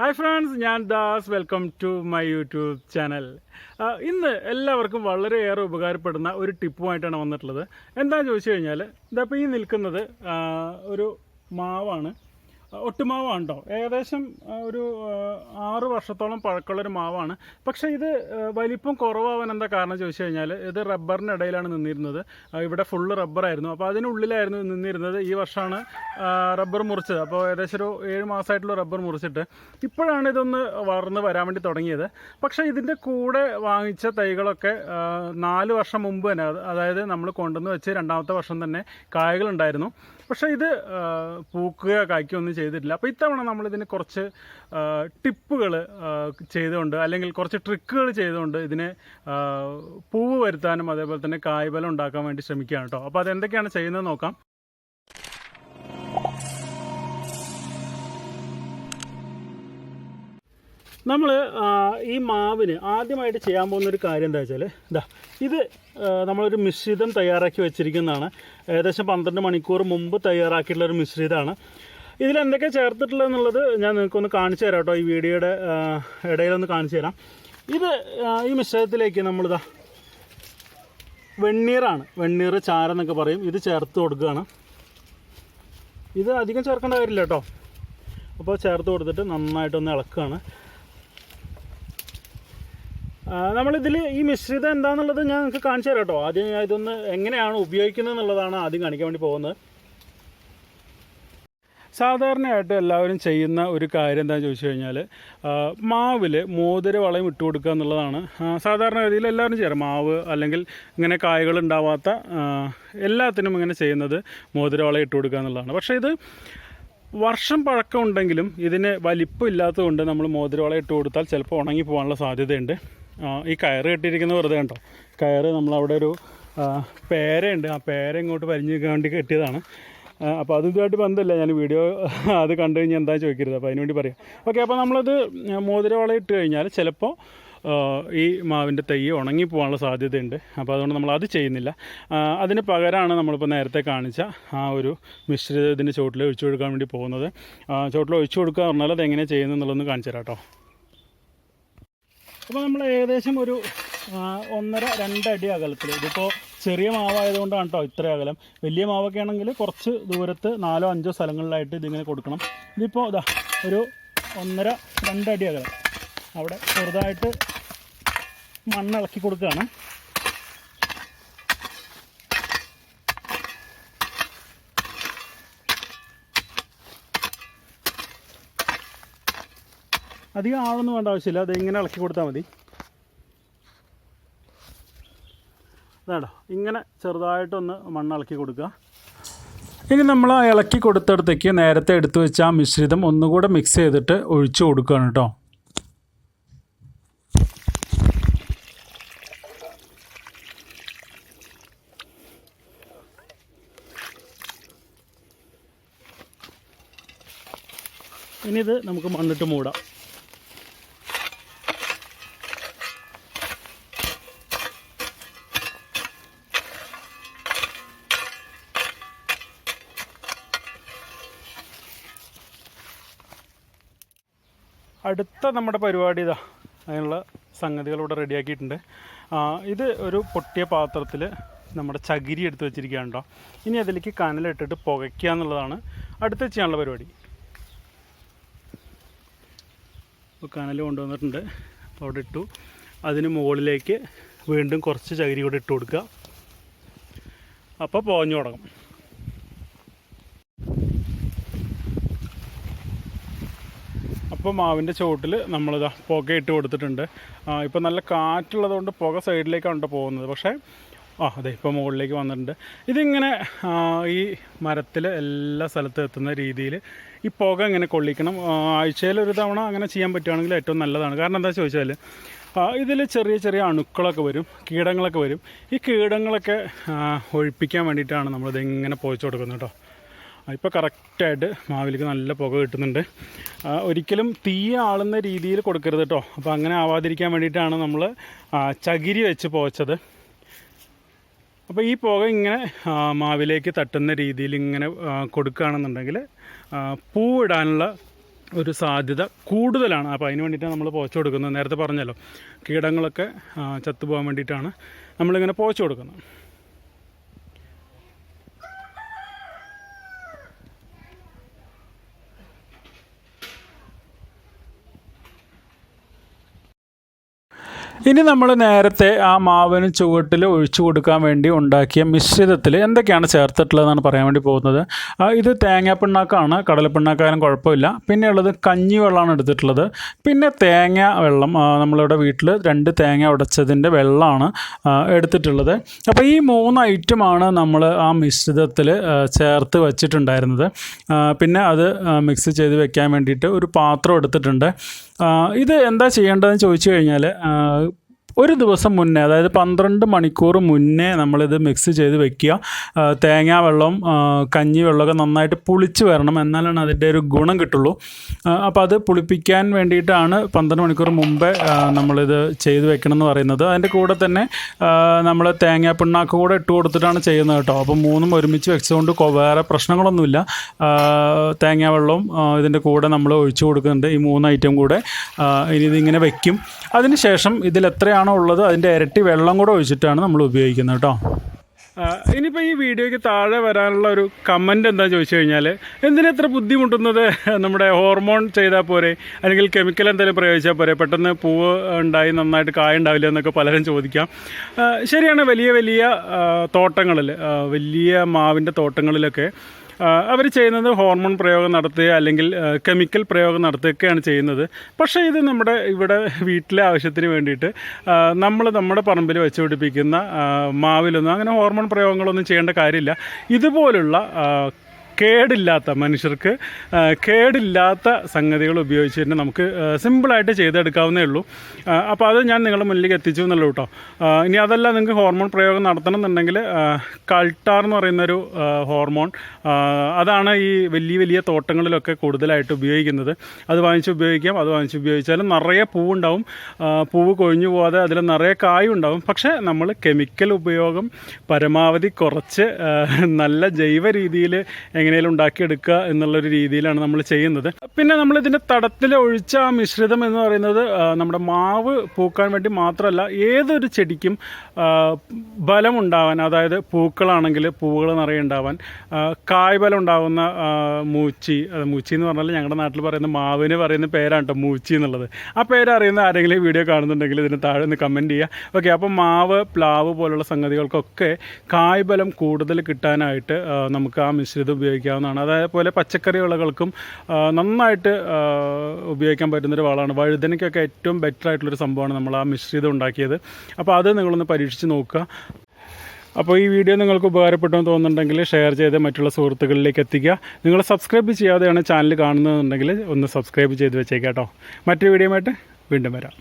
Hi friends ഞാൻ Das. Welcome to my YouTube channel ഇന്ന് എല്ലാവർക്കും വളരെയേറെ ഉപകാരപ്പെടുന്ന ഒരു ടിപ്പുമായിട്ടാണ് വന്നിട്ടുള്ളത്. എന്താണെന്ന് ചോദിച്ചു കഴിഞ്ഞാൽ ഇതപ്പോൾ ഈ നിൽക്കുന്നത് ഒരു മാവാണ്. ഒട്ടുമാവാണ് കേട്ടോ ഏകദേശം ഒരു ആറ് വർഷത്തോളം പഴക്കമുള്ളൊരു മാവാണ്. പക്ഷേ ഇത് വലിപ്പം കുറവാവാൻ എന്താ കാരണം ചോദിച്ചു കഴിഞ്ഞാൽ ഇത് റബ്ബറിന്റെ ഇടയിലാണ് നിന്നിരുന്നത്. ഇവിടെ ഫുള്ള് റബ്ബറായിരുന്നു അപ്പോൾ അതിനുള്ളിലായിരുന്നു നിന്നിരുന്നത്. ഈ വർഷമാണ് റബ്ബർ മുറിച്ചത്. അപ്പോൾ ഏകദേശം ഒരു ഏഴ് മാസമായിട്ടുള്ള റബ്ബർ മുറിച്ചിട്ട് ഇപ്പോഴാണ് ഇതൊന്ന് വളർന്ന് വരാൻ വേണ്ടി തുടങ്ങിയത്. പക്ഷേ ഇതിന്റെ കൂടെ വാങ്ങിച്ച തൈകളൊക്കെ നാല് വർഷം മുമ്പ് തന്നെ അതായത് നമ്മൾ കൊണ്ടുവന്ന് വെച്ച് രണ്ടാമത്തെ വർഷം തന്നെ കായകളുണ്ടായിരുന്നു. പക്ഷേ ഇത് പൂക്കുക കായ്ക്കുകയൊന്നും ചെയ്തിട്ടില്ല. അപ്പോൾ ഇത്തവണ നമ്മളിതിന് കുറച്ച് ടിപ്പുകൾ ചെയ്തുകൊണ്ട് അല്ലെങ്കിൽ കുറച്ച് ട്രിക്കുകൾ ചെയ്തുകൊണ്ട് ഇതിനെ പൂവ് വരുത്താനും അതേപോലെ തന്നെ കായ്ബലം ഉണ്ടാക്കാൻ വേണ്ടി ശ്രമിക്കുകയാണ് കേട്ടോ. അപ്പോൾ അതെന്തൊക്കെയാണ് ചെയ്യുന്നത് നോക്കാം. നമ്മൾ ഈ മാവിന് ആദ്യമായിട്ട് ചെയ്യാൻ പോകുന്ന ഒരു കാര്യം എന്താ വെച്ചാൽ ഇതാ ഇത് നമ്മളൊരു മിശ്രിതം തയ്യാറാക്കി വെച്ചിരിക്കുന്നതാണ്. ഏകദേശം പന്ത്രണ്ട് മണിക്കൂർ മുമ്പ് തയ്യാറാക്കിയിട്ടുള്ള ഒരു മിശ്രിതമാണ്. ഇതിൽ എന്തൊക്കെ ചേർത്തിട്ടുള്ളത് എന്നുള്ളത് ഞാൻ നിങ്ങൾക്കൊന്ന് കാണിച്ചു തരാം കേട്ടോ. ഈ വീഡിയോയുടെ ഇടയിലൊന്ന് കാണിച്ചു തരാം. ഇത് ഈ മിശ്രിതത്തിലേക്ക് നമ്മളിതാ വെണ്ണീറാണ്. വെണ്ണീർ ചാരെന്നൊക്കെ പറയും. ഇത് ചേർത്ത് കൊടുക്കുകയാണ്. ഇത് അധികം ചേർക്കേണ്ട കാര്യമില്ല കേട്ടോ. അപ്പോൾ ചേർത്ത് കൊടുത്തിട്ട് നന്നായിട്ടൊന്ന് ഇളക്കുകയാണ്. നമ്മളിതിൽ ഈ മിശ്രിതം എന്താണെന്നുള്ളത് ഞാൻ നിങ്ങൾക്ക് കാണിച്ചു തരാം കേട്ടോ. ആദ്യം ഞാൻ ഇതൊന്ന് എങ്ങനെയാണ് ഉപയോഗിക്കുന്നത് എന്നുള്ളതാണ് ആദ്യം കാണിക്കാൻ വേണ്ടി പോകുന്നത്. സാധാരണയായിട്ട് എല്ലാവരും ചെയ്യുന്ന ഒരു കാര്യം എന്താണെന്ന് ചോദിച്ചു കഴിഞ്ഞാൽ മാവിൽ മോതിര വളയം ഇട്ട് കൊടുക്കുക എന്നുള്ളതാണ്. സാധാരണ രീതിയിൽ എല്ലാവരും ചെയ്യാറ്. മാവ് അല്ലെങ്കിൽ ഇങ്ങനെ കായകൾ ഉണ്ടാവാത്ത എല്ലാത്തിനും ഇങ്ങനെ ചെയ്യുന്നത് മോതിര വളയം ഇട്ട് കൊടുക്കുക എന്നുള്ളതാണ്. പക്ഷേ ഇത് വർഷം പഴക്കം ഉണ്ടെങ്കിലും ഇതിന് വലിപ്പം ഇല്ലാത്തതുകൊണ്ട് നമ്മൾ മോതിരവള ഇട്ട് കൊടുത്താൽ ചിലപ്പോൾ ഉണങ്ങി പോകാനുള്ള സാധ്യതയുണ്ട്. ഈ കയറ് കെട്ടിയിരിക്കുന്നത് വെറുതെ കണ്ടോ? കയറ് നമ്മളവിടെ ഒരു പേരയുണ്ട്. ആ പേര ഇങ്ങോട്ട് പരിഞ്ഞ് വേണ്ടി കെട്ടിയതാണ്. അപ്പോൾ അത് ഇതുമായിട്ട് ബന്ധമില്ല. ഞാൻ വീഡിയോ അത് കണ്ടു കഴിഞ്ഞാൽ എന്താ ചോദിക്കരുത്. അപ്പോൾ അതിനുവേണ്ടി പറയാം. ഓക്കെ അപ്പോൾ നമ്മളത് മോതിരവള ഇട്ട് കഴിഞ്ഞാൽ ചിലപ്പോൾ ഈ മാവിന്റെ തൈ ഉണങ്ങി പോകാനുള്ള സാധ്യതയുണ്ട്. അപ്പോൾ അതുകൊണ്ട് നമ്മൾ അത് ചെയ്യുന്നില്ല. അതിന് പകരമാണ് നമ്മളിപ്പോൾ നേരത്തെ കാണിച്ച ആ ഒരു മിശ്രിത ഇതിന്റെ ചുവട്ടിൽ ഒഴിച്ചു കൊടുക്കാൻ വേണ്ടി പോകുന്നത്. ചോട്ടിൽ ഒഴിച്ചു കൊടുക്കുക പറഞ്ഞാൽ അത് എങ്ങനെ ചെയ്യുന്നു എന്നുള്ളതൊന്ന് കാണിച്ചു തരാം കേട്ടോ അപ്പോൾ നമ്മൾ ഏകദേശം ഒരു ഒന്നര രണ്ടടി അകലത്തിൽ ഇതിപ്പോൾ ചെറിയ മാവായതുകൊണ്ടാണ് കേട്ടോ ഇത്ര അകലം. വലിയ മാവൊക്കെ ആണെങ്കിൽ കുറച്ച് ദൂരത്ത് നാലോ അഞ്ചോ സ്ഥലങ്ങളിലായിട്ട് ഇതിങ്ങനെ കൊടുക്കണം. ഇതിപ്പോൾ ഇതാ ഒരു ഒന്നര രണ്ടടി അകലം. അവിടെ ചെറുതായിട്ട് മണ്ണിളക്കി കൊടുക്കുകയാണ്. അധികം ആളൊന്നും വേണ്ട ആവശ്യമില്ല. അത് ഇങ്ങനെ ഇളക്കി കൊടുത്താൽ മതി. ഇതാടോ ഇങ്ങനെ ചെറുതായിട്ടൊന്ന് മണ്ണ് ഇളക്കി കൊടുക്കുക. ഇനി നമ്മൾ ആ ഇളക്കി കൊടുത്തടത്തേക്ക് നേരത്തെ എടുത്തു വെച്ച ആ മിശ്രിതം ഒന്നുകൂടെ മിക്സ് ചെയ്തിട്ട് ഒഴിച്ചു കൊടുക്കുകയാണ് കേട്ടോ. ഇനി ഇത് നമുക്ക് മണ്ണിട്ട് മൂടാം. അടുത്ത നമ്മുടെ പരിപാടി ഇതാ. അതിനുള്ള സംഗതികൾ ഇവിടെ റെഡിയാക്കിയിട്ടുണ്ട്. ഇത് ഒരു പൊട്ടിയ പാത്രത്തിൽ നമ്മുടെ ചകിരി എടുത്ത് വെച്ചിരിക്കുകയാണ് കേട്ടോ ഇനി അതിലേക്ക് കനലിട്ടിട്ട് പുകയ്ക്കുക എന്നുള്ളതാണ് അടുത്ത ചെയ്യാനുള്ള പരിപാടി. ഇപ്പോൾ കനൽ കൊണ്ടുവന്നിട്ടുണ്ട്. അപ്പോൾ അവിടെ ഇട്ടു. അതിന് മുകളിലേക്ക് വീണ്ടും കുറച്ച് ചകിരി കൂടെ ഇട്ട് കൊടുക്കുക. അപ്പോൾ പോഞ്ഞു തുടങ്ങും. അപ്പോൾ മാവിന്റെ ചുവട്ടിൽ നമ്മളിതാ പുക ഇട്ട് കൊടുത്തിട്ടുണ്ട്. ഇപ്പോൾ നല്ല കാറ്റുള്ളതുകൊണ്ട് പുക സൈഡിലേക്കാണ് പോകുന്നത്. പക്ഷേ ആ അതെ ഇപ്പോൾ മുകളിലേക്ക് വന്നിട്ടുണ്ട്. ഇതിങ്ങനെ ഈ മരത്തിൽ എല്ലാ സ്ഥലത്തും എത്തുന്ന രീതിയിൽ ഈ പുക ഇങ്ങനെ കൊള്ളിക്കണം. ആഴ്ചയിൽ ഒരു തവണ അങ്ങനെ ചെയ്യാൻ പറ്റുകയാണെങ്കിൽ ഏറ്റവും നല്ലതാണ്. കാരണം എന്താ ചോദിച്ചാൽ ഇതിൽ ചെറിയ ചെറിയ അണുക്കളൊക്കെ വരും കീടങ്ങളൊക്കെ വരും. ഈ കീടങ്ങളൊക്കെ ഒഴിപ്പിക്കാൻ വേണ്ടിയിട്ടാണ് നമ്മളിത് ഇങ്ങനെ പോയിച്ചു കൊടുക്കുന്നത് കേട്ടോ ഇപ്പോൾ കറക്റ്റായിട്ട് മാവിലേക്ക് നല്ല പുക കിട്ടുന്നുണ്ട്. ഒരിക്കലും തീ ആളുന്ന രീതിയിൽ കൊടുക്കരുത് കേട്ടോ അപ്പോൾ അങ്ങനെ ആവാതിരിക്കാൻ വേണ്ടിയിട്ടാണ് നമ്മൾ ചകിരി വെച്ച് പോച്ചത് അപ്പോൾ ഈ പുക ഇങ്ങനെ മാവിലേക്ക് തട്ടുന്ന രീതിയിൽ ഇങ്ങനെ കൊടുക്കുകയാണെന്നുണ്ടെങ്കിൽ പൂവിടാനുള്ള ഒരു സാധ്യത കൂടുതലാണ്. അപ്പോൾ അതിന് വേണ്ടിയിട്ടാണ് നമ്മൾ പോച്ച കൊടുക്കുന്നത്. നേരത്തെ പറഞ്ഞല്ലോ കീടങ്ങളൊക്കെ ചത്തുപോകാൻ വേണ്ടിയിട്ടാണ് നമ്മളിങ്ങനെ പോച്ച കൊടുക്കുന്നത്. ഇനി നമ്മൾ നേരത്തെ ആ മാവിന് ചുവട്ടിൽ ഒഴിച്ചു കൊടുക്കാൻ വേണ്ടി ഉണ്ടാക്കിയ മിശ്രിതത്തിൽ എന്തൊക്കെയാണ് ചേർത്തിട്ടുള്ളതെന്നാണ് പറയാൻ വേണ്ടി പോകുന്നത്. ഇത് തേങ്ങാപ്പിണ്ണാക്കാണ് കടലപ്പിണ്ണാക്കാനും കുഴപ്പമില്ല. പിന്നെ ഉള്ളത് കഞ്ഞി വെള്ളമാണ് എടുത്തിട്ടുള്ളത്. പിന്നെ തേങ്ങ വെള്ളം നമ്മളിവിടെ വീട്ടിൽ രണ്ട് തേങ്ങ ഉടച്ചതിന്റെ വെള്ളമാണ് എടുത്തിട്ടുള്ളത്. അപ്പോൾ ഈ മൂന്ന് ഐറ്റമാണ് നമ്മൾ ആ മിശ്രിതത്തിൽ ചേർത്ത് വച്ചിട്ടുണ്ടായിരുന്നത്. പിന്നെ അത് മിക്സ് ചെയ്ത് വെക്കാൻ വേണ്ടിയിട്ട് ഒരു പാത്രം എടുത്തിട്ടുണ്ട്. ഇത് എന്താ ചെയ്യേണ്ടതെന്ന് ചോദിച്ചു കഴിഞ്ഞാൽ ഒരു ദിവസം മുന്നേ അതായത് പന്ത്രണ്ട് മണിക്കൂർ മുന്നേ നമ്മളിത് മിക്സ് ചെയ്ത് വെക്കുക. തേങ്ങാ വെള്ളം കഞ്ഞി വെള്ളമൊക്കെ നന്നായിട്ട് പുളിച്ച് വരണം. എന്നാലാണ് അതിന്റെ ഒരു ഗുണം കിട്ടുള്ളൂ. അപ്പോൾ അത് പുളിപ്പിക്കാൻ വേണ്ടിയിട്ടാണ് പന്ത്രണ്ട് മണിക്കൂർ മുമ്പേ നമ്മളിത് ചെയ്ത് വെക്കണം എന്ന് പറയുന്നത്. അതിന്റെ കൂടെ തന്നെ നമ്മൾ തേങ്ങാ പിണ്ണാക്ക് കൂടെ ഇട്ട് കൊടുത്തിട്ടാണ് ചെയ്യുന്നത് കേട്ടോ. അപ്പോൾ മൂന്നും ഒരുമിച്ച് വെച്ചതുകൊണ്ട് വേറെ പ്രശ്നങ്ങളൊന്നുമില്ല. തേങ്ങാ വെള്ളവും ഇതിന്റെ കൂടെ നമ്മൾ ഒഴിച്ചു കൊടുക്കുന്നുണ്ട് ഈ മൂന്ന് ഐറ്റം കൂടെ. ഇനി ഇതിങ്ങനെ വെക്കും. അതിന് ശേഷം ഇതിൽ എത്രയാണോ ഉള്ളത്? അതിന്റെ ഇരട്ടി വെള്ളം കൂടെ ഒഴിച്ചിട്ടാണ് നമ്മൾ ഉപയോഗിക്കുന്നത് കേട്ടോ. ഇനിയിപ്പോൾ ഈ വീഡിയോയ്ക്ക് താഴെ വരാനുള്ള ഒരു കമന്റ് എന്താ ചോദിച്ചു കഴിഞ്ഞാൽ എന്തിനാ ഇത്ര ബുദ്ധിമുട്ടുന്നത്? നമ്മുടെ ഹോർമോൺ ചെയ്താൽ പോരെ? അല്ലെങ്കിൽ കെമിക്കൽ എന്തെങ്കിലും പ്രയോഗിച്ചാൽ പോരെ? പെട്ടെന്ന് പൂവ് ഉണ്ടായി നന്നായിട്ട് കായ ഉണ്ടാവില്ല എന്നൊക്കെ പലരും ചോദിക്കാം. ശരിയാണ് വലിയ വലിയ തോട്ടങ്ങളിൽ വലിയ മാവിന്റെ തോട്ടങ്ങളിലൊക്കെ അവർ ചെയ്യുന്നത് ഹോർമോൺ പ്രയോഗം നടത്തുക അല്ലെങ്കിൽ കെമിക്കൽ പ്രയോഗം നടത്തുകയൊക്കെയാണ് ചെയ്യുന്നത്. പക്ഷേ ഇത് നമ്മുടെ ഇവിടെ വീട്ടിലെ ആവശ്യത്തിന് വേണ്ടിയിട്ട് നമ്മൾ നമ്മുടെ പറമ്പിൽ വെച്ച് പിടിപ്പിക്കുന്ന മാവിലൊന്നും അങ്ങനെ ഹോർമോൺ പ്രയോഗങ്ങളൊന്നും ചെയ്യേണ്ട കാര്യമില്ല. ഇതുപോലുള്ള കേടില്ലാത്ത മനുഷ്യർക്ക് കേടില്ലാത്ത സംഗതികൾ ഉപയോഗിച്ച് തന്നെ നമുക്ക് സിമ്പിളായിട്ട് ചെയ്തെടുക്കാവുന്നേ ഉള്ളൂ. അപ്പോൾ അത് ഞാൻ നിങ്ങളുടെ മുന്നിലേക്ക് എത്തിച്ചു എന്നുള്ളൂ കേട്ടോ. ഇനി അതല്ല നിങ്ങൾക്ക് ഹോർമോൺ പ്രയോഗം നടത്തണം എന്നുണ്ടെങ്കിൽ കൾട്ടാർ എന്ന് പറയുന്നൊരു ഹോർമോൺ അതാണ് ഈ വലിയ വലിയ തോട്ടങ്ങളിലൊക്കെ കൂടുതലായിട്ട് ഉപയോഗിക്കുന്നത്. അത് വാങ്ങിച്ച് ഉപയോഗിക്കാം അത് വാങ്ങിച്ച് ഉപയോഗിച്ചാൽ നിറയെ പൂവുണ്ടാവും. പൂവ് കൊഴിഞ്ഞു പോകാതെ അതിൽ നിറയെ കായും ഉണ്ടാവും പക്ഷേ നമ്മൾ കെമിക്കൽ ഉപയോഗം പരമാവധി കുറച്ച് നല്ല ജൈവ രീതിയിൽ എങ്ങനെയും ഉണ്ടാക്കിയെടുക്കുക എന്നുള്ളൊരു രീതിയിലാണ് നമ്മൾ ചെയ്യുന്നത്. പിന്നെ നമ്മൾ ഇതിന്റെ തടത്തിൽ ഒഴിച്ച ആ മിശ്രിതം എന്ന് പറയുന്നത് നമ്മുടെ മാവ് പൂക്കാൻ വേണ്ടി മാത്രമല്ല ഏതൊരു ചെടിക്കും ബലമുണ്ടാവാൻ അതായത് പൂക്കളാണെങ്കിൽ പൂവുകൾ നിറയെ ഉണ്ടാവാൻ ബലം കായ്ബലം ഉണ്ടാകുന്ന ആ, മൂച്ചി അത് മൂച്ചി എന്ന് പറഞ്ഞാൽ ഞങ്ങളുടെ നാട്ടിൽ പറയുന്ന മാവിന് പറയുന്ന പേരാണ് കേട്ടോ മൂച്ചി എന്നുള്ളത്. ആ പേരറിയുന്ന ആരെങ്കിലും വീഡിയോ കാണുന്നുണ്ടെങ്കിൽ ഇതിന് താഴെ ഒന്ന് കമന്റ് ചെയ്യുക ഓക്കെ അപ്പോൾ മാവ് പ്ലാവ് പോലുള്ള സംഗതികൾക്കൊക്കെ കായ് ബലം കൂടുതൽ കിട്ടാനായിട്ട് നമുക്ക് ആ മിശ്രിതം ഉപയോഗിക്കാവുന്നതാണ്. അതേപോലെ പച്ചക്കറി വിളകൾക്കും നന്നായിട്ട് ഉപയോഗിക്കാൻ പറ്റുന്നൊരു വളമാണ്. വഴുതനയ്ക്കൊക്കെ ഏറ്റവും ബെറ്റർ ആയിട്ടുള്ളൊരു സംഭവമാണ് നമ്മൾ ആ മിശ്രിതം ഉണ്ടാക്കിയത്. അപ്പോൾ അത് നിങ്ങളൊന്ന് പരീക്ഷിച്ച് നോക്കുക. അപ്പോൾ ഈ വീഡിയോ നിങ്ങൾക്ക് ഉപകാരപ്പെട്ടു എന്ന് തോന്നുന്നുണ്ടെങ്കിൽ ഷെയർ ചെയ്ത് മറ്റുള്ള സുഹൃത്തുക്കളിലേക്ക് എത്തിക്കുക. നിങ്ങൾ സബ്സ്ക്രൈബ് ചെയ്യാതെയാണ് ചാനൽ കാണുന്നതെന്നുണ്ടെങ്കിൽ ഒന്ന് സബ്സ്ക്രൈബ് ചെയ്ത് വെച്ചേക്കാം കേട്ടോ. മറ്റൊരു വീഡിയോ വീണ്ടും വരാം.